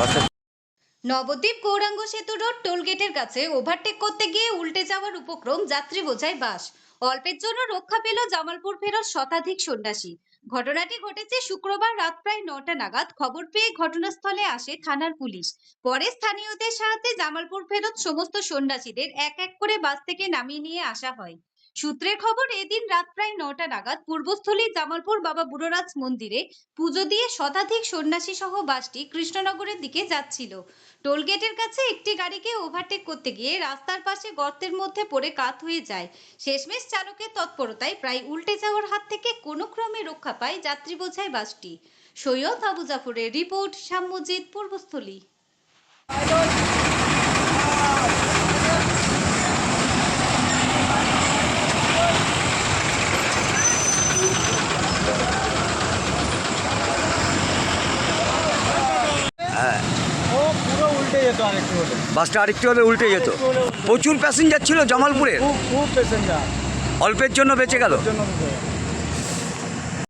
বাসে নবদ্বীপ গৌরাঙ্গ সেতু রোড টোলগেটের কাছে ওভারটেক করতে গিয়ে উল্টে যাওয়ার উপক্রম যাত্রী বোঝাই বাস। অল্পের জন্য রক্ষা পেল জামালপুর ফেরত শতাধিক সন্ন্যাসী। ঘটনাটি ঘটেছে শুক্রবার রাত প্রায় নটা নাগাদ। খবর পেয়ে ঘটনাস্থলে আসে থানার পুলিশ। পরে স্থানীয়দের সাহায্যে জামালপুর ফেরত সমস্ত সন্ন্যাসীদের এক এক করে বাস থেকে নামিয়ে নিয়ে আসা হয়। সূত্রের খবর, এদিন রাত প্রায় নটা নাগাদ পূর্বস্থলী জামালপুর বাবা বুড়োরাজ মন্দিরে পুজো দিয়ে শতাধিক সন্ন্যাসী সহ বাসটি কৃষ্ণনগরের দিকে যাচ্ছিল। টোলগেটের কাছে একটি গাড়িকে ওভারটেক করতে গিয়ে রাস্তার পাশে গর্তের মধ্যে পড়ে কাত হয়ে যায়। শেষমেশ চালকের তৎপরতায় প্রায় উল্টে যাওয়ার হাত থেকে কোনো ক্রমে রক্ষা পায় যাত্রী বোঝায় বাসটি। সৈয়দ আবু জাফরের রিপোর্ট শ্যামজিৎ পূর্বস্থলী। ও পুরো উল্টে যেত আরেকটু হলে বাসটা আরেকটু হলে উল্টে যেত। প্রচুর প্যাসেঞ্জার ছিল জামালপুরের। খুব প্যাসেঞ্জার অল্পের জন্য বেঁচে গেল।